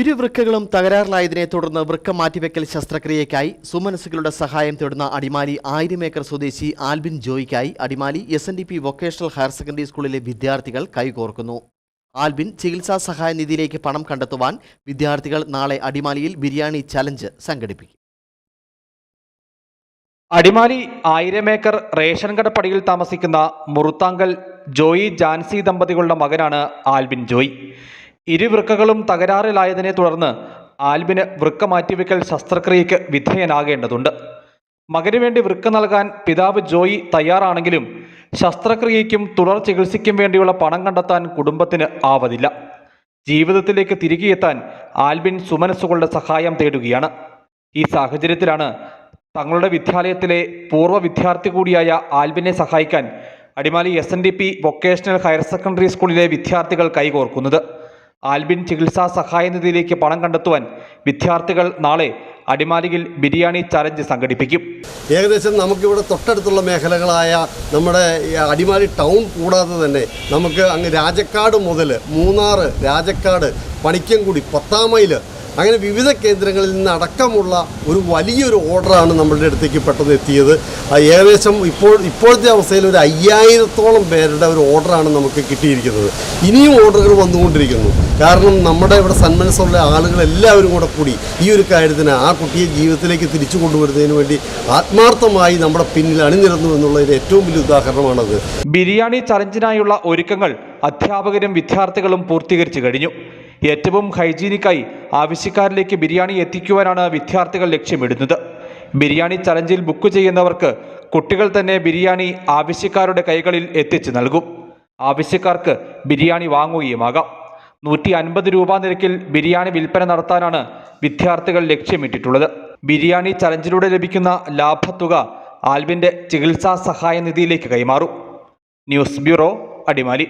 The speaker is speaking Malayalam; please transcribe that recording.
ഇരുവൃക്കകളും തകരാറിലായതിനെ തുടർന്ന് വൃക്ക മാറ്റിവെക്കൽ ശസ്ത്രക്രിയയ്ക്കായി സുമനസുകളുടെ സഹായം തേടുന്ന അടിമാലി ആയിരമേക്കർ സ്വദേശി Albin ജോയിക്കായി Adimali S N D P vocational higher secondary സ്കൂളിലെ വിദ്യാർത്ഥികൾ കൈകോർക്കുന്നു. ആൽബിൻ ചികിത്സാ സഹായ നിധിയിലേക്ക് പണം കണ്ടെത്തുവാൻ വിദ്യാർത്ഥികൾ നാളെ അടിമാലിയിൽ ബിരിയാണി ചലഞ്ച് സംഘടിപ്പിക്കും. അടിമാലി ആയിരമേക്കർ റേഷൻ കട പടിയിൽ താമസിക്കുന്ന മുറുത്താങ്കൽ ജോയി ജാൻസി ദമ്പതികളുടെ മകനാണ് ആൽബിൻ ജോയ്. ഇരുവൃക്കകളും തകരാറിലായതിനെ തുടർന്ന് ആൽബിന് വൃക്ക മാറ്റിവെക്കൽ ശസ്ത്രക്രിയയ്ക്ക് വിധേയനാകേണ്ടതുണ്ട്. മകന് വേണ്ടി വൃക്ക നൽകാൻ പിതാവ് ജോയി തയ്യാറാണെങ്കിലും ശസ്ത്രക്രിയയ്ക്കും തുടർ ചികിത്സയ്ക്കും വേണ്ടിയുള്ള പണം കണ്ടെത്താൻ കുടുംബത്തിന് ആവതില്ല. ജീവിതത്തിലേക്ക് തിരികെ എത്താൻ ആൽബിൻ സുമനസ്സുകളുടെ സഹായം തേടുകയാണ്. ഈ സാഹചര്യത്തിലാണ് തങ്ങളുടെ വിദ്യാലയത്തിലെ പൂർവ വിദ്യാർത്ഥി കൂടിയായ ആൽബിനെ സഹായിക്കാൻ Adimali S N D P vocational higher secondary സ്കൂളിലെ വിദ്യാർത്ഥികൾ കൈകോർക്കുന്നത്. ആൽബിൻ ചികിത്സാ സഹായ നിധിയിലേക്ക് പണം കണ്ടെത്തുവാൻ വിദ്യാർത്ഥികൾ നാളെ അടിമാലിയിൽ ബിരിയാണി ചലഞ്ച് സംഘടിപ്പിക്കും. ഏകദേശം നമുക്കിവിടെ തൊട്ടടുത്തുള്ള മേഖലകളായ നമ്മുടെ അടിമാലി ടൗൺ കൂടാതെ തന്നെ നമുക്ക് അങ്ങ് രാജക്കാട് മുതൽ മൂന്നാറ് രാജക്കാട് പണിക്കൻകുടി പത്താം മൈൽ അങ്ങനെ വിവിധ കേന്ദ്രങ്ങളിൽ നിന്ന് അടക്കമുള്ള ഒരു വലിയൊരു ഓർഡറാണ് നമ്മളുടെ അടുത്തേക്ക് പെട്ടെന്ന് എത്തിയത്. ഏകദേശം ഇപ്പോൾ ഇപ്പോഴത്തെ അവസ്ഥയിൽ ഒരു അയ്യായിരത്തോളം പേരുടെ ഒരു ഓർഡറാണ് നമുക്ക് കിട്ടിയിരിക്കുന്നത്. ഇനിയും ഓർഡറുകൾ വന്നുകൊണ്ടിരിക്കുന്നു. കാരണം നമ്മുടെ ഇവിടെ സന്മനസ്സുള്ള ആളുകൾ എല്ലാവരും കൂടെ കൂടി ഈ ഒരു കാര്യത്തിന് ആ കുട്ടിയെ ജീവിതത്തിലേക്ക് തിരിച്ചു കൊണ്ടുവരുന്നതിന് വേണ്ടി ആത്മാർത്ഥമായി നമ്മുടെ പിന്നിൽ അണിനിരന്നു എന്നുള്ളതിന് ഏറ്റവും വലിയ ഉദാഹരണമാണത്. ബിരിയാണി ചലഞ്ചിനായുള്ള ഒരുക്കങ്ങൾ അധ്യാപകരും വിദ്യാർത്ഥികളും പൂർത്തീകരിച്ചു കഴിഞ്ഞു. ഏറ്റവും ഹൈജീനിക്കായി ആവശ്യക്കാരിലേക്ക് ബിരിയാണി എത്തിക്കുവാനാണ് വിദ്യാർത്ഥികൾ ലക്ഷ്യമിടുന്നത്. ബിരിയാണി ചലഞ്ചിൽ ബുക്ക് ചെയ്യുന്നവർക്ക് കുട്ടികൾ തന്നെ ബിരിയാണി ആവശ്യക്കാരുടെ കൈകളിൽ എത്തിച്ചു നൽകും. ആവശ്യക്കാർക്ക് ബിരിയാണി വാങ്ങുകയുമാകാം. നൂറ്റി അൻപത് രൂപ നിരക്കിൽ ബിരിയാണി വിൽപ്പന നടത്താനാണ് വിദ്യാർത്ഥികൾ ലക്ഷ്യമിട്ടിട്ടുള്ളത്. ബിരിയാണി ചലഞ്ചിലൂടെ ലഭിക്കുന്ന ലാഭത്തുക ആൽവിന്റെ ചികിത്സാ സഹായ നിധിയിലേക്ക് കൈമാറും. News bureau Adimali.